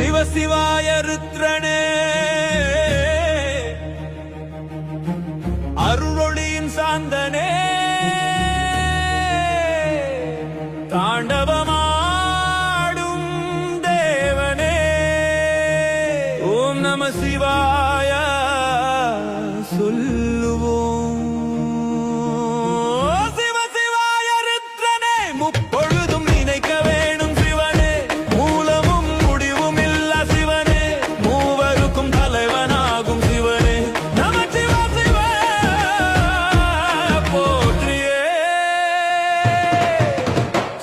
சிவசிவாய ருத்ரனே. அருளொளியின் சாந்தனே. தாண்டவமாடும் தேவனே. ஓம் நம சிவாய. சொல்லு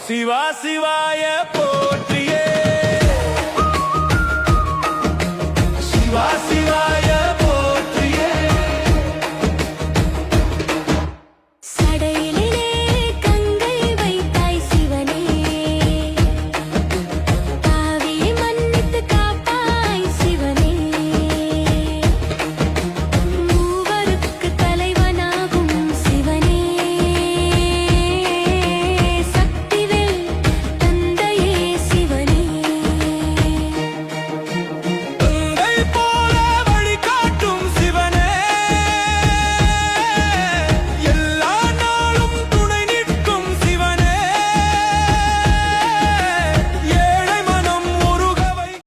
சிவா சிவாய போற்றி.